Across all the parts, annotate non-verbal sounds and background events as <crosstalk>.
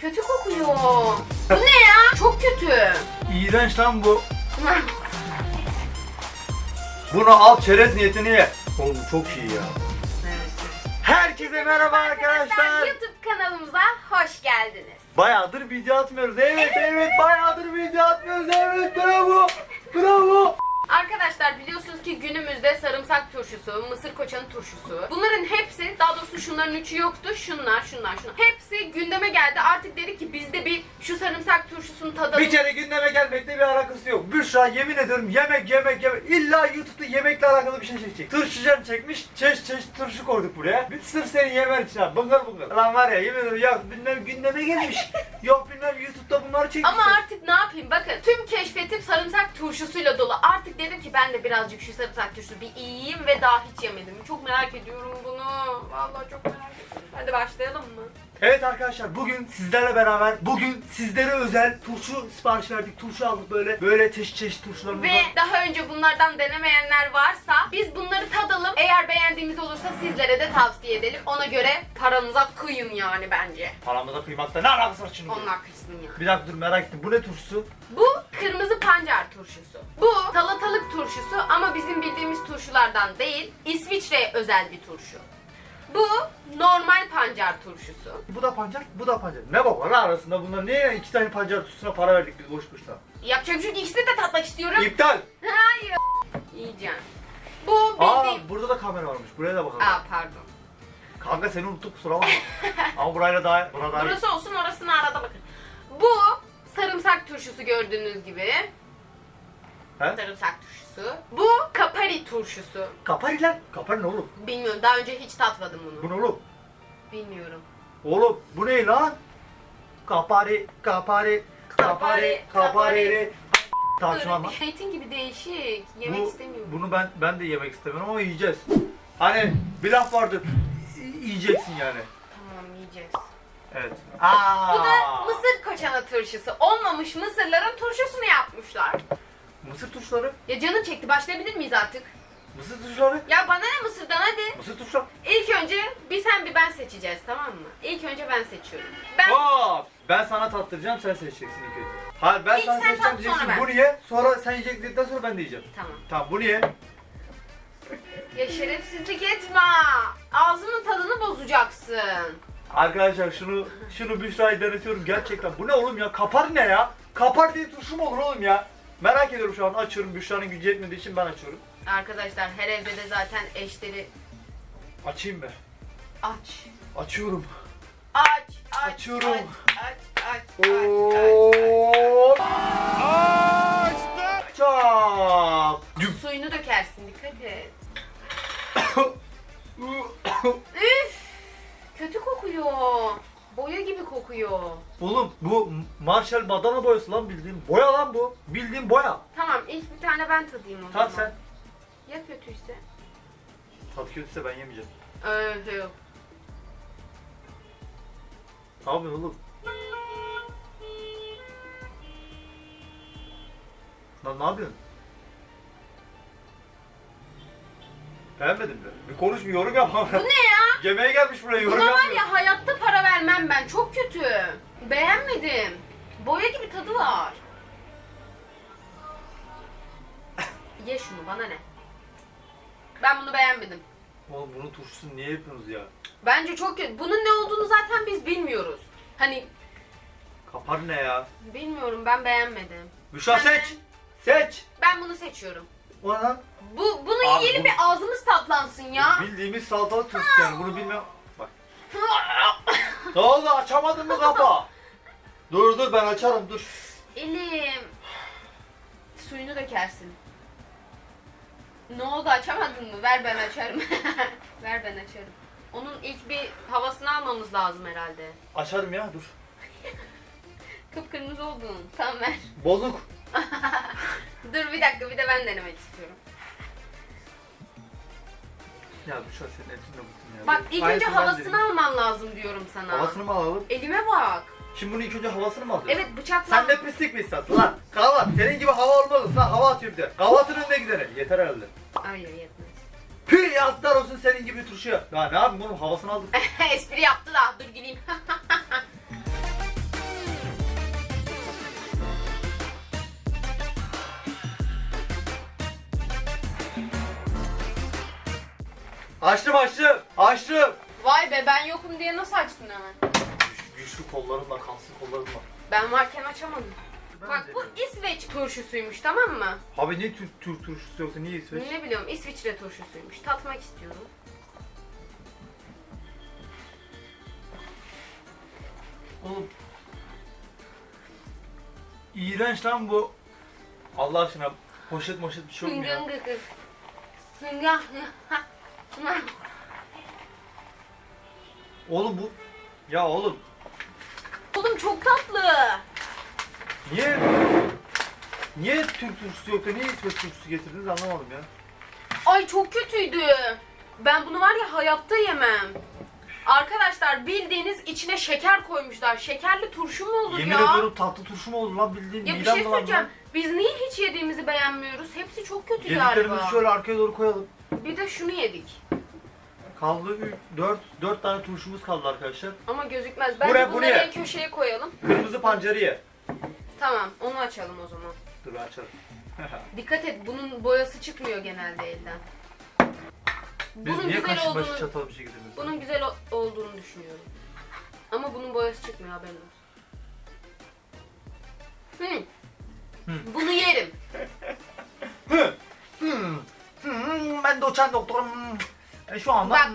Kötü kokuyor. Bu ne ya? Çok kötü. İğrenç lan bu. <laughs> Bunu al çerez niyetini ye. Oğlum çok iyi ya. Herkese merhaba arkadaşlar. YouTube kanalımıza hoş geldiniz. Bayağıdır video atmıyoruz. Evet evet bayağıdır video atmıyoruz. Evet bravo. Bravo. Arkadaşlar biliyorsunuz ki günümüzde sarımsak turşusu, mısır koçanı turşusu. Bunların hepsi, daha doğrusu şunların üçü yoktu. Şunlar, şunlar, şunlar. Hepsi gündeme geldi. Artık dedik ki biz de bir şu sarımsak turşusunu tadalım. Bir kere gündeme gelmekle bir alakası yok. Büşra yemin ediyorum yemek yemek yemek. İlla YouTube'da yemekle alakalı bir şey çekecek. Turşucan çekmiş. Çeşit çeşit turşu koyduk buraya. Bir sırf seni yemen için abi. Bıngır bıngır. Lan var ya yemin ediyorum ya bilmem gündeme gelmiş. <laughs> yok bilmem YouTube'da bunları çekmiş. Ama artık ne yapayım bakın tüm keşfetim sarımsak turşusuyla dolu. Artık dedim ki ben de birazcık şu sarımsak turşusu bir yiyeyim ve daha hiç yemedim. Çok merak ediyorum bunu. Vallahi çok merak ediyorum. Hadi başlayalım mı? Evet arkadaşlar bugün sizlerle beraber bugün sizlere özel turşu sipariş verdik. Turşu aldık böyle böyle çeşit çeşit turşularımız Ve var. daha önce bunlardan denemeyenler varsa biz bunları tadalım. Eğer beğendiğimiz olursa sizlere de tavsiye edelim. Ona göre paranıza kıyın yani bence. Paramıza kıymakta ne alakası var şimdi? Onlar kısmı yani. Bir dakika dur merak ettim. Bu ne turşusu? Bu kırmızı pancar turşusu. Bu salatalık turşusu ama bizim bildiğimiz turşulardan değil. İsviçre'ye özel bir turşu. Bu normal pancar turşusu. Bu da pancar, bu da pancar. Ne baba lan arasında bunlar? Niye iki tane pancar turşusuna para verdik biz boş boşuna? Yapacak bir şey yok. İkisini de tatmak istiyorum. İptal. Hayır. Yiyeceğim. Bu Aa bildiğim... burada da kamera varmış. Buraya da bakalım. Aa pardon. Kanka seni unuttuk kusura bakma. <laughs> Ama burayla daha buna daha. Burası olsun orasını arada bakın. Bu sarımsak turşusu gördüğünüz gibi. He? Sarımsak turşusu. Bu kapari turşusu. Kapari lan. Kapari ne oğlum? Bilmiyorum daha önce hiç tatmadım bunu. Bu ne oğlum? Bilmiyorum. Oğlum bu ne lan? Kapari, kapari, kapari, kapari. Şunu anla. Zeytin gibi değişik. Yemek Bu- istemiyorum. Bunu ben ben de yemek istemiyorum ama yiyeceğiz. Hani bir laf vardır. y- Yiyeceksin yani. Tamam yiyeceğiz. Evet. Aa. Bu da mısır koçanı turşusu. Olmamış mısırların turşusunu yapmışlar. Mısır tuşları. Ya canım çekti başlayabilir miyiz artık? Mısır tuşları. Ya bana ne mısırdan hadi. Mısır tuşları. İlk önce bir sen bir ben seçeceğiz tamam mı? İlk önce ben seçiyorum. Ben Hop! Ben sana tattıracağım sen seçeceksin ilk önce. Hayır ben İlk sana sen seçeceğim tat, diyeceksin sonra ben. bunu ye. Sonra sen yiyecekten sonra ben de yiyeceğim. Tamam. Tamam bunu ye. Ya şerefsizlik etme. Ağzının tadını bozacaksın. Arkadaşlar şunu şunu Büşra'yı denetiyorum gerçekten. Bu ne oğlum ya? Kapar ne ya? Kapar diye turşu mu olur oğlum ya? Merak ediyorum şu an açıyorum. Büşra'nın gücü yetmediği için ben açıyorum. Arkadaşlar her evde de zaten eşleri Açayım be. aç. Açıyorum. Aç, aç, Açıyorum. aç, aç, aç, aç, aç. Hop! Çak! Suyunu dökersin dikkat et. <coughs> Üf! Kötü kokuyor. Boya gibi kokuyor. Oğlum bu Marshall badana boyası lan bildiğin. Boya lan bu. Bildiğin boya. Tamam ilk bir tane ben tadayım o Tat zaman. sen. Ya kötüyse? Tat kötüyse ben yemeyeceğim. Öyle yok. Ne yapıyorsun oğlum? Lan ne yapıyorsun? Beğenmedin mi? Bir konuş bir yorum yap ama. Bu ne ya? <laughs> Yemeğe gelmiş buraya yorum Buna var yapmıyor. ya hayatta para vermem ben. Çok kötü. Beğenmedim. Boya gibi tadı var. Ye şunu bana ne? Ben bunu beğenmedim. Oğlum bunun turşusunu niye yapıyorsunuz ya? Bence çok kötü. Bunun ne olduğunu zaten biz bilmiyoruz. Hani Kapar ne ya? bilmiyorum ben beğenmedim. Büşra seç! Seç! Ben bunu seçiyorum. O ne lan? Bu bunu Abi yiyelim bu- bir ağzımız tatlansın ya. Bildiğimiz salatalık turşusu yani bunu bilmem. Bak. <laughs> ne oldu açamadın mı kapağı? dur dur ben açarım dur. Elim. Suyunu dökersin. Ne oldu açamadın mı? Ver ben açarım. <laughs> Ver ben açarım. Onun ilk bir havasını almamız lazım herhalde. Açarım ya dur. <laughs> Kıpkırmızı oldun. Tamam ver. Bozuk. Dur bir dakika bir de ben denemek istiyorum. Ya Büşra senin etin de bıktım ya. Bak ilk önce havasını dedim. alman lazım diyorum sana. Havasını mı alalım? Elime bak. Şimdi bunu ilk önce havasını mı alacağız? Evet bıçakla. Sen ne pislik bir insansın lan. Kavat. Senin gibi hava olmaz lan. Hava atıyor bir de. Kavatın önüne gidelim. Yeter herhalde. Hayır yetmez. Püh yazıklar olsun senin gibi turşuya. Ya ne yapayım oğlum havasını aldık. <laughs> Espri yaptı da dur güleyim. <laughs> Açtım açtım. Açtım. Vay be ben yokum diye nasıl açtın hemen? Güç- güçlü kollarımla, kalsın kollarımla. Ben varken açamadım. Ben Bak de bu. İsveç turşusuymuş tamam mı? Abi niye Türk Türk turşusu yoktu? Niye İsveç? Ne biliyorum İsviçre turşusuymuş. Tatmak istiyorum. Oğlum. İğrenç lan bu. Allah aşkına poşet moşet bir şey yok mu ya? Hıngan gıgı. Hıngan. <laughs> Oğlum bu... Ya oğlum Oğlum çok tatlı. niye... Niye Türk turşusu yoktu? Niye İsveç turşusu getirdiniz anlamadım ya. Ay çok kötüydü. Ben bunu var ya hayatta yemem. Arkadaşlar bildiğiniz içine şeker koymuşlar. Şekerli turşu mu olur Yemin ya? ediyorum tatlı turşu mu olur lan bildiğin Ya bir midem şey bulandı söyleyeceğim. lan. Biz niye hiç yediğimizi beğenmiyoruz? Hepsi çok kötü Yediklerimizi galiba. şöyle arkaya doğru koyalım. Bir de şunu yedik. Kaldı 4 4 tane turşumuz kaldı arkadaşlar. Ama gözükmez. Bence Buraya, bunları buraya. en köşeye koyalım. Kırmızı pancarıyı. Tamam onu açalım o zaman. Dur ben açarım. <laughs> Dikkat et bunun boyası çıkmıyor genelde elden. Biz Bunun niye güzel başı olduğunu, çatal bir şey getirmiyoruz? bunun güzel o- olduğunu düşünüyorum. Ama bunun boyası çıkmıyor haberin olsun. Hmm. Hı. Bunu yerim. Hı. <laughs> Hmm. Hmm, Ben doçent doktorum. E, şu anda... Bak.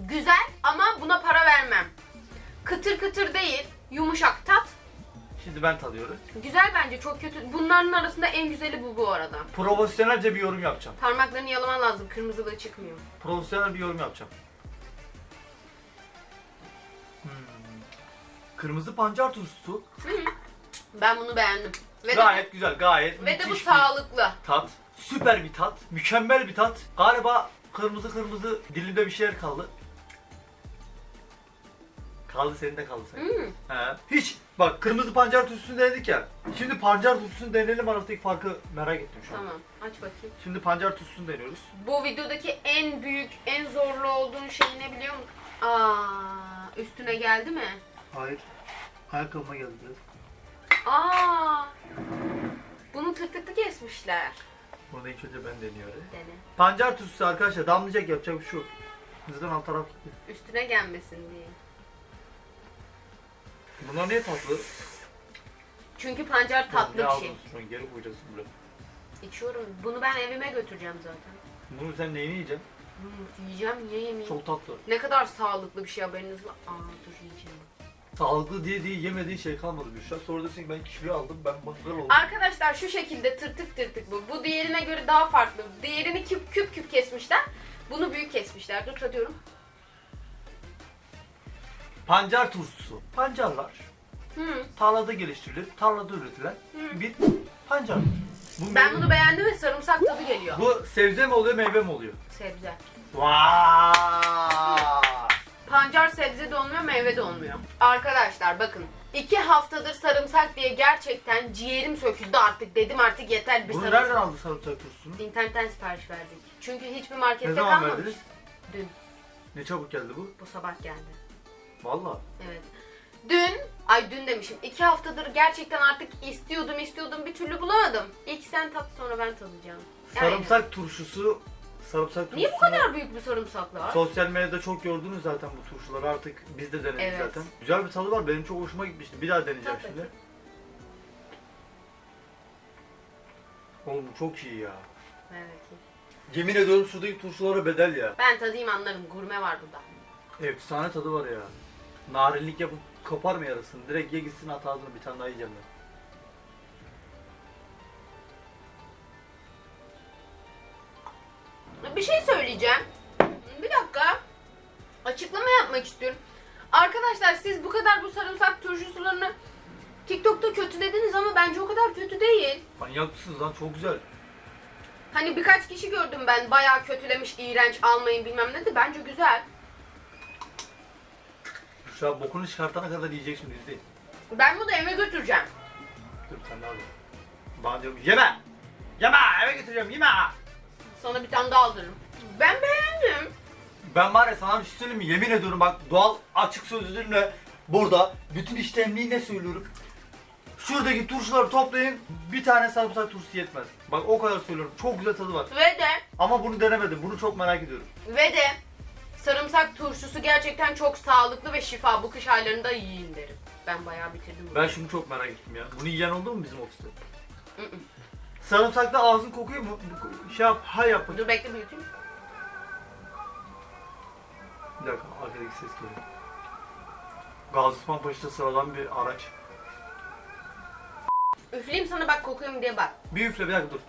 Güzel ama buna para vermem. Kıtır kıtır değil, yumuşak tat. Şimdi ben tadıyorum. Güzel bence çok kötü. Bunların arasında en güzeli bu bu arada. Profesyonelce bir yorum yapacağım. Parmaklarını yalaman lazım. Kırmızılığı çıkmıyor. Profesyonel bir yorum yapacağım. Hmm. Kırmızı pancar turşusu Hı. Ben bunu beğendim. Ve de, gayet güzel, gayet ve de bu sağlıklı. tat. Süper bir tat, mükemmel bir tat. Galiba kırmızı kırmızı dilimde bir şeyler kaldı. Kaldı senin de kaldı senin. Hmm. He. Hiç bak kırmızı pancar turşusunu denedik ya. Şimdi pancar turşusunu deneyelim arasındaki farkı merak ettim şu an. Tamam aç bakayım. Şimdi pancar turşusunu deniyoruz. Bu videodaki en büyük, en zorlu olduğun şey ne biliyor musun? Aa, üstüne geldi mi? Hayır. Ayakkabıma geldi biraz. Aa, bunu tırtıklı kesmişler. Bunu ilk önce ben deniyorum. Dene. Pancar turşusu arkadaşlar damlayacak yapacak bir şey yok. Bizden alt taraf gitti. Üstüne gelmesin diye. Bunlar niye tatlı? Çünkü pancar tatlı bir şey. Şunu geri koyacaksın buraya. İçiyorum. Bunu ben evime götüreceğim zaten. Bunu sen neyini yiyeceksin? Hmm, yiyeceğim, niye yemeyeyim? Çok tatlı. Ne kadar sağlıklı bir şey haberiniz var. Aa dur yiyeceğim. Sağlıklı diye diye yemediğin şey kalmadı Büşra. Sonra diyorsun ki ben kilo aldım ben bakır oldum. Arkadaşlar şu şekilde tırtık tırtık bu. Bu diğerine göre daha farklı. Diğerini küp küp küp kesmişler. Bunu büyük kesmişler. Dur tadıyorum. Pancar turşusu. Pancarlar Hmm. tarlada geliştirilir, tarlada üretilen Hı. bir pancar. Bu Ben meyve- bunu beğendim ve sarımsak tadı geliyor. Bu sebze mi oluyor, meyve mi oluyor? Sebze. Vaaay! Pancar sebze de olmuyor, meyve de olmuyor. Arkadaşlar bakın. iki haftadır sarımsak diye gerçekten ciğerim söküldü artık. Dedim artık yeter bir Bunu sarımsak. nereden aldı sarımsak turşusunu? İnternetten sipariş verdik. Çünkü hiçbir Ne markette zaman kalmamış. verdiniz? Dün. Ne çabuk geldi bu? Bu sabah geldi. Valla. Evet. Dün, ay dün demişim. iki haftadır gerçekten artık istiyordum istiyordum bir türlü bulamadım. İlk sen tat sonra ben tadacağım. Sarımsak turşusu, sarımsak. Niye bu kadar büyük bir sarımsak var? Sosyal medyada çok gördünüz zaten bu turşuları artık biz de denedik Evet. zaten. Güzel bir tadı var benim çok hoşuma gitmişti. Bir daha deneyeceğim Tat şimdi. Oğlum bu çok iyi ya. Evet. Yemin ediyorum şuradaki turşulara bedel ya. Ben tadayım anlarım. Gurme var burada. Efsane tadı var ya. Narinlik yapıp kopar mı yarısını? Direkt ye gitsin at ağzına bir tane daha yiyeceğim ben. Bir şey söyleyeceğim. Bir dakika. Açıklama yapmak istiyorum. Arkadaşlar siz bu kadar bu sarımsak turşusularını TikTok'ta kötülediniz ama bence o kadar kötü değil. Manyak mısınız lan çok güzel. Hani birkaç kişi gördüm ben bayağı kötülemiş, iğrenç, almayın bilmem ne de bence güzel. Şu an bokunu çıkartana kadar yiyecek şimdi izleyin. Ben bunu eve götüreceğim. Dur sen de al. Bana diyorum yeme! Yeme! Eve götüreceğim yeme! Sana bir tane daha aldırırım. Ben beğendim. Ben var ya sana bir şey söyleyeyim mi? Yemin ediyorum bak doğal açık sözlülüğümle burada bütün iştemliğiyle söylüyorum. Şuradaki turşuları toplayın. Bir tane sarımsak turşusu yetmez. Bak o kadar söylüyorum. Çok güzel tadı var. Ve de Ama bunu denemedim. Bunu çok merak ediyorum. ve de sarımsak turşusu gerçekten çok sağlıklı ve şifa. Bu kış aylarında yiyin derim. Ben bayağı bitirdim bunu. Ben şunu çok merak ettim ya. Bunu yiyen oldu mu bizim ofiste? Hı hı. Sarımsakta ağzın kokuyor mu? Şey yap, hay yap. Dur bekle büyüteyim. Bir dakika arkadaki ses geliyor. Gazi Osman Paşa'da sıradan bir araç. Üfleyeyim sana bak kokuyor mu diye bak. Bir üfle bir dakika dur.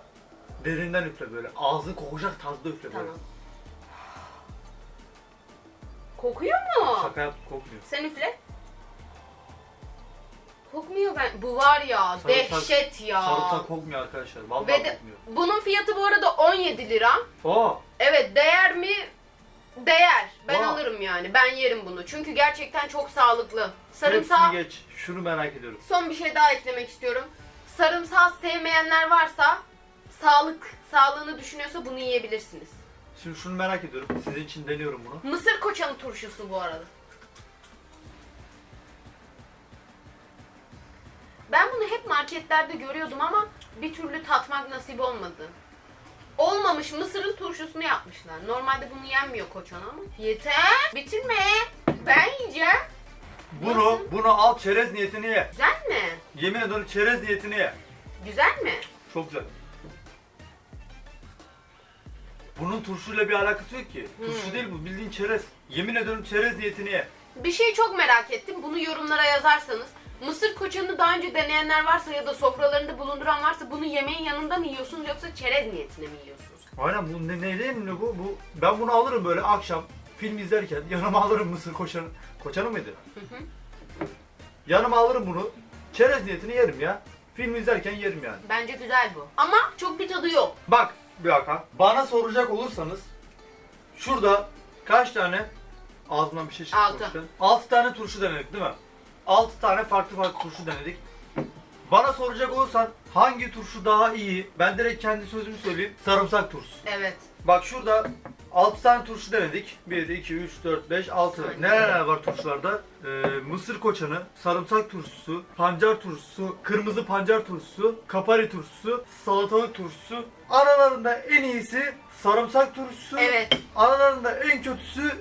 Derinden üfle böyle. Ağzın kokacak tarzda üfle böyle. Tamam. Kokuyor mu? Şaka yaptım kokmuyor. Sen üfle. Kokmuyor ben. Bu var ya Sarımsak- dehşet ya. Sarımsak kokmuyor arkadaşlar. Vallahi Ve de, kokmuyor. bunun fiyatı bu arada 17 lira. Oo. Evet değer mi? Değer. Ben Wow. alırım yani. Ben yerim bunu. Çünkü gerçekten çok sağlıklı. Sarımsağı Hepsini geç. Şunu merak ediyorum. son bir şey daha eklemek istiyorum. Sarımsağı sevmeyenler varsa sağlık sağlığını düşünüyorsa bunu yiyebilirsiniz. Şimdi şunu merak ediyorum. Sizin için deniyorum bunu. Mısır koçanı turşusu bu arada. Ben bunu hep marketlerde görüyordum ama bir türlü tatmak nasip olmadı. Olmamış mısırın turşusunu yapmışlar. Normalde bunu yenmiyor koçan ama. Yeter. Bitirme. Ben yiyeceğim. Bunu, Nasıl? bunu al çerez niyetini ye. Güzel mi? Yemin ederim çerez niyetini ye. Güzel mi? Çok güzel. Bunun turşuyla bir alakası yok ki. Turşu Hmm. değil bu bildiğin çerez. Yemin ederim çerez niyetini ye. Bir şeyi çok merak ettim. Bunu yorumlara yazarsanız. Mısır koçanı daha önce deneyenler varsa ya da sofralarında bulunduran varsa bunu yemeğin yanında mı yiyorsunuz yoksa çerez niyetine mi yiyorsunuz? Aynen bu ne, ne değil mi bu? bu? Ben bunu alırım böyle akşam film izlerken <laughs> yanıma alırım mısır koçanı. Koçanı mıydı? Hı hı. Yanıma alırım bunu. Çerez niyetini yerim ya. Film izlerken yerim yani. Bence güzel bu. Ama çok bir tadı yok. Bak bir dakika. Bana soracak olursanız şurada kaç tane ağzımdan bir şey çıktı. Altı. sonuçta. Altı tane turşu denedik değil mi? Altı tane farklı farklı turşu denedik. Bana soracak olursan hangi turşu daha iyi? Ben direkt kendi sözümü söyleyeyim. Sarımsak turşusu. Evet. Bak şurada 6 tane turşu denedik. 1, 2, 3, 4, 5, 6. Aynen. Neler var turşularda? Ee, mısır koçanı, sarımsak turşusu, pancar turşusu, kırmızı pancar turşusu, kapari turşusu, salatalık turşusu. Aralarında en iyisi sarımsak turşusu. Evet. Aralarında en kötüsü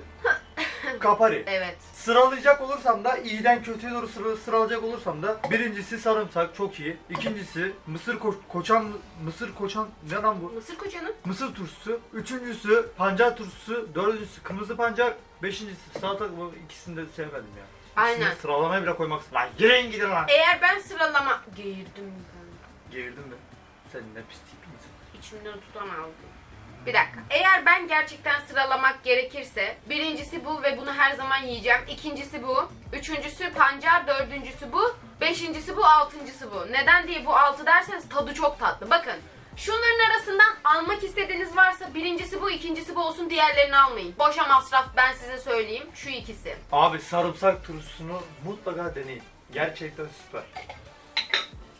<laughs> kapari. Evet. Sıralayacak olursam da iyiden kötüye doğru sıra, sıralayacak olursam da birincisi sarımsak çok iyi. İkincisi mısır ko- koçan mısır koçan ne lan bu? Mısır koçanı. Mısır turşusu, üçüncüsü pancar turşusu, dördüncüsü kırmızı pancar, beşincisi salatalık bu ikisini de sevmedim ya. Aynen. İkisini sıralamaya bile koymak. Lan girin gidin lan. Eğer ben sıralama... Girdim ben. Geğirdin mi? Sen ne pis tipinsin. İçimden tutamazdım. Bir dakika. Eğer ben gerçekten sıralamak gerekirse birincisi bu ve bunu her zaman yiyeceğim. İkincisi bu. Üçüncüsü pancar. Dördüncüsü bu. Beşincisi bu. Altıncısı bu. Neden diye bu altı derseniz tadı çok tatlı. Bakın. Şunların arasından almak istediğiniz varsa birincisi bu, ikincisi bu olsun diğerlerini almayın. Boşa masraf ben size söyleyeyim. Şu ikisi. Abi sarımsak turşusunu mutlaka deneyin. Gerçekten süper.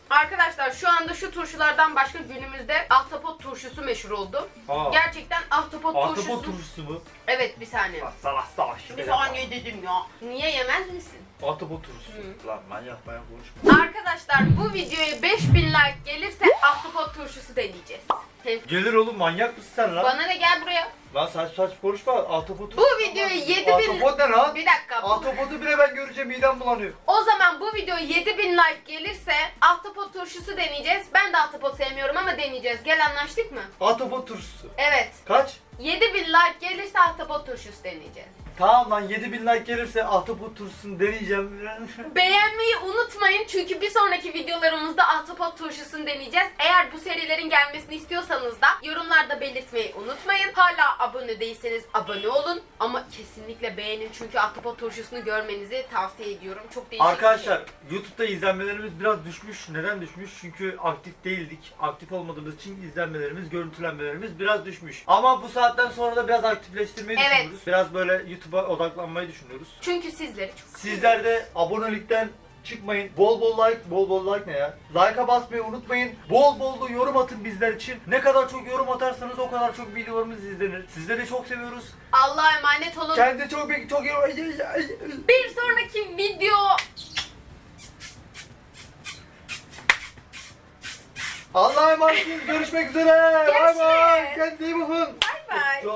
Arkadaşlar şu anda şu turşulardan başka günümüzde ahtapot turşusu meşhur oldu. Aa, Gerçekten ahtapot, turşusu. Ahtapot turşusu mu? Evet bir saniye. Savaş savaş. Bir saniye dedim ya. Niye yemez misin? Ahtapot turşusu. Lan manyak manyak konuşma. Arkadaşlar bu videoya 5000 like gelirse ahtapot turşusu deneyeceğiz. Gelir oğlum manyak mısın sen lan? Bana ne gel buraya. Lan saç saç konuşma. Ahtapot Bu videoya 7000 Ahtapot ne lan? Bir dakika. bu- Ahtapotu bile ben göreceğim midem bulanıyor. O zaman bu videoya 7000 like gelirse ahtapot turşusu deneyeceğiz. Ben de ahtapot sevmiyorum ama deneyeceğiz. Gel anlaştık mı? Ahtapot turşusu. Evet. Kaç? 7000 like gelirse ahtapot turşusu deneyeceğiz. Tamam lan 7000 like gelirse ahtapot turşusunu deneyeceğim. <laughs> Beğenmeyi unutmayın çünkü bir sonraki videolarımızda ahtapot turşusunu deneyeceğiz. Eğer bu serilerin gelmesini istiyorsanız da yorumlarda belirtmeyi unutmayın. Hala abone değilseniz abone olun ama kesinlikle beğenin çünkü ahtapot turşusunu görmenizi tavsiye ediyorum. Çok değişik bir Arkadaşlar şey. YouTube'da izlenmelerimiz biraz düşmüş. Neden düşmüş? Çünkü aktif değildik. Aktif olmadığımız için izlenmelerimiz, görüntülenmelerimiz biraz düşmüş. Ama bu saatten sonra da biraz aktifleştirmeyi Evet. düşünüyoruz. Biraz böyle YouTube'a odaklanmayı düşünüyoruz. Çünkü sizleri çok Sizler de abonelikten çıkmayın. Bol bol like, bol bol like ne ya? Like'a basmayı unutmayın. Bol bol da yorum atın bizler için. Ne kadar çok yorum atarsanız o kadar çok videolarımız izlenir. Sizleri çok seviyoruz. Allah'a emanet olun. Kendinize çok çok çok Bir sonraki video Allah'a emanet olun. Görüşmek üzere. Bay bay. Görüşürüz. Kendinize iyi bakın. bay bay.